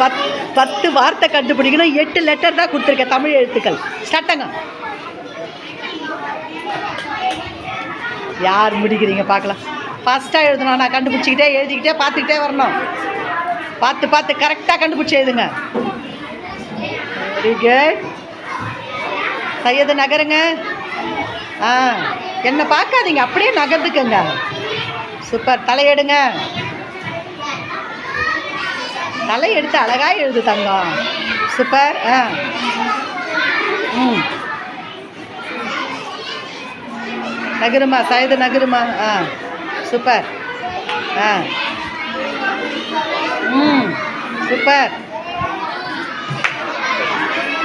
பத் பத்து வார்த்தை கண்டுபிடிக்கணும். எட்டு லெட்டர் தான் கொடுத்துருக்கேன் தமிழ் எழுத்துக்கள். சட்டங்க. யார் முடிக்கிறீங்க பார்க்கலாம். ஃபஸ்ட்டாக எழுதணும் நான் கண்டுபிடிச்சிக்கிட்டே எழுதிக்கிட்டே பார்த்துக்கிட்டே வரணும். பார்த்து பார்த்து கரெக்டாக கண்டுபிடிச்சி எழுதுங்க. வெரி குட் சையது நகருங்க. ஆ என்னை பார்க்காதீங்க அப்படியே நகர்ந்துக்கங்க. சூப்பர் தலையெடுங்க. தலை எடுத்து அழகாக எழுது தங்கம். சூப்பர். ஆ. ம். நகருமா சைது நகருமா? ஆ. சூப்பர். ஆ. ம். சூப்பர்.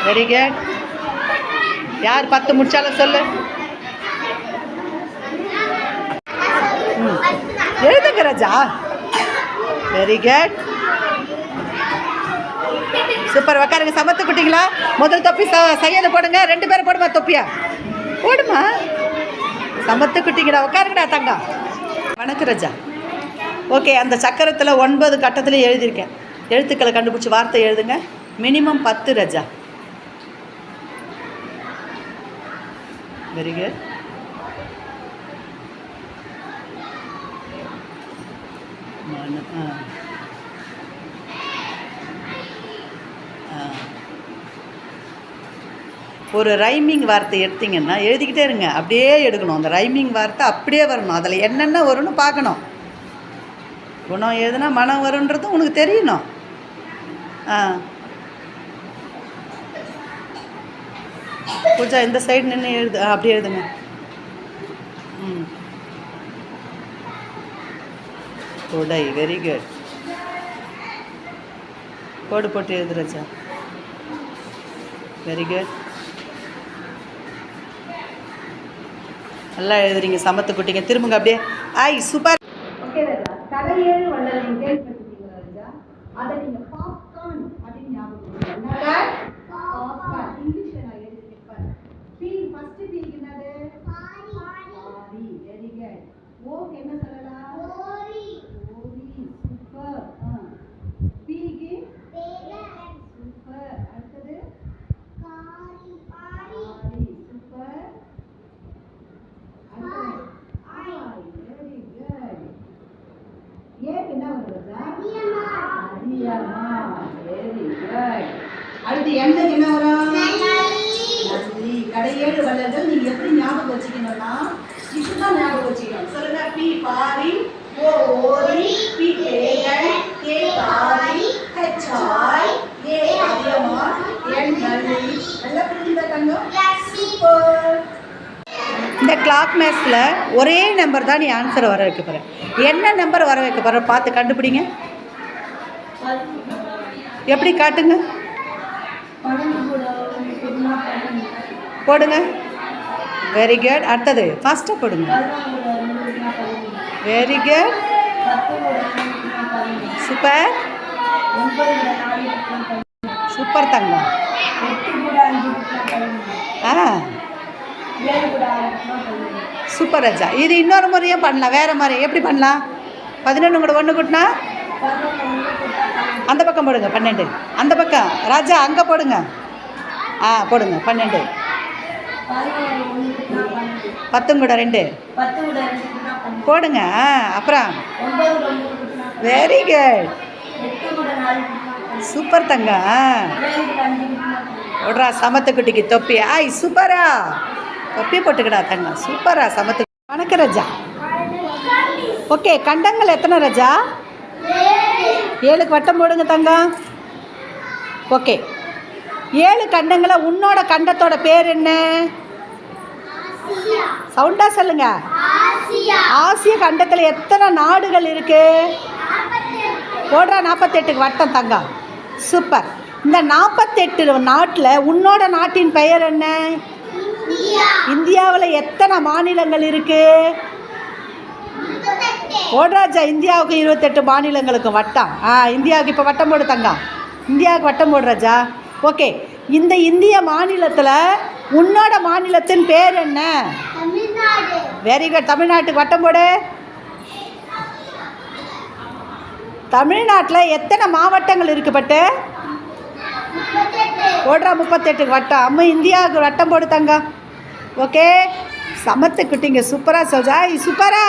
வெரி குட் யார் பத்து முடிச்சாலும் சொல்லு. ம். எழுதுங்க ராஜா. Very good super. உக்காருங்க சமத்து குட்டிங்களா? முதல் தொப்பி ச சையது போடுங்க. ரெண்டு பேரும் போடுமா தொப்பியா? போடுமா? சமத்து குட்டிங்கடா உட்காருங்கடா தங்கம். வணக்கம் ரஜா. ஓகே அந்த சக்கரத்தில் ஒன்பது கட்டத்தில் எழுதியிருக்கேன். எழுத்துக்களை கண்டுபிடிச்சி வார்த்தை எழுதுங்க. மினிமம் பத்து ரஜா. வெரி குட் ஆ. ஒரு ரைமிங் வார்த்தை எடுத்தீங்கன்னா எழுதிக்கிட்டே இருங்க. அப்படியே எடுக்கணும். அந்த ரைமிங் வார்த்தை அப்படியே வரணும். அதில் என்னென்ன வரும்னு பார்க்கணும். குணம் எதுனா மனம் வரும்ன்றது உனக்கு தெரியணும். ஆ. பூஜா இந்த சைடு நின்று எழுது. அப்படியே எழுதுங்க. ம். கொடை வெரி குட் கோடு போட்டு எழுதுறச்சா வெரி குட் நல்லா எழுதுறீங்க சமத்து குட்டிங்க. திரும்புங்க அப்படியே. ஐ சூப்பர். ஓகே ராஜா கடையேழு வள்ளல் நீங்க கேள்விப்பட்டிருக்கீங்களா ராஜா அதை நீங்க பாப்கார்ன் அப்படின்னு ஞாபகம் வச்சுக்கோங்க. பாப்கார்ன் இங்கிலீஷ்ல நான் எழுதிருக்கேன் பாரு பி ஃபர்ஸ்ட் பி என்னது பாரி வெரி குட் ஓக்கு என்ன சொல்லலாம் ஓரி சூப்பர் பிக்கு சூப்பர் அடுத்தது பாரி சூப்பர் அடுத்தது ஆய் வெரி குட் ஏக்கு என்ன வருது அதியமா வெரி குட் அடுத்து எண்ணுக்கு என்ன வரும் நன்றி கடையேழு வள்ளல்கள் நீங்க எப்படி ஞாபகம் வச்சுக்கணும்னா இப்படிதான் ஞாபகம் வச்சுக்கணும் சொல்லுங்க P Pari O Ori P Pegai K Thari H Aay A அதியமா என் நன்றி நல்லா புரிஞ்சுதா தங்கம் சூப்பர் இந்த கிளாக் மேத்ஸில் ஒரே நம்பர் தான் நீ ஆன்சர் வர வைக்க போகிற என்ன நம்பர் வர வைக்க போகிற பார்த்து கண்டுபிடிங்க. எப்படி காட்டுங்க? போடுங்க. வெரி குட் அடுத்தது ஃபாஸ்ட்டாக போடுங்க. வெரி குட் சூப்பர் சூப்பர் தங்கம். ஆ. சூப்பர் ராஜா இது இன்னொரு முறையும் பண்ணலாம். வேறு மாதிரி. எப்படி பண்ணலாம்? பதினொன்று கூட ஒன்று கூட்டினா? அந்த பக்கம் போடுங்க பன்னெண்டு. அந்த பக்கம். ராஜா அங்கே போடுங்க. ஆ போடுங்க பன்னெண்டு. பத்தும் கூட ரெண்டு. போடுங்க அப்புறம். வெரி குட் சூப்பர் தங்க விடுறா விட்றா சமத்துக்குட்டிக்கு தொப்பி. ஆய் சூப்பரா தொப்பி போட்டுக்கடா தங்க சூப்பரா சமத்து வணக்கம் ரஜா. ஓகே கண்டங்கள் எத்தனை ரஜா? ஏழுக்கு வட்டம் போடுங்க தங்கம் ஓகே. ஏழு கண்டங்களை உன்னோட கண்டத்தோட பேர் என்ன? சவுண்டா சொல்லுங்க. ஆசிய. கண்டத்தில் எத்தனை நாடுகள் இருக்கு? போடுறா நாற்பத்தெட்டுக்கு வட்டம் தங்கம் சூப்பர். இந்த நாற்பத்தெட்டு நாட்டில் உன்னோட நாட்டின் பெயர் என்ன? இந்தியாவில் எத்தனை மாநிலங்கள் இருக்கு? போடுறாஜா இந்தியாவுக்கு இருபத்தெட்டு மாநிலங்களுக்கு வட்டம். ஆ இந்தியாவுக்கு இப்போ வட்டம் போடு தங்கம் இந்தியாவுக்கு வட்டம் போடுறாஜா ஓகே. இந்த இந்திய மாநிலத்தில் உன்னோட மாநிலத்தின் பேர் என்ன? வெரி குட் தமிழ்நாட்டுக்கு வட்டம் போடு. தமிழ்நாட்டில் எத்தனை மாவட்டங்கள் இருக்கு பட்டு ஓடுறா முப்பத்தெட்டு வட்டம். அம்மா இந்தியாவுக்கு வட்டம் போடு தங்க. ஓகே. சமத்து குட்டிங்க சூப்பராக சொல்றா சூப்பரா.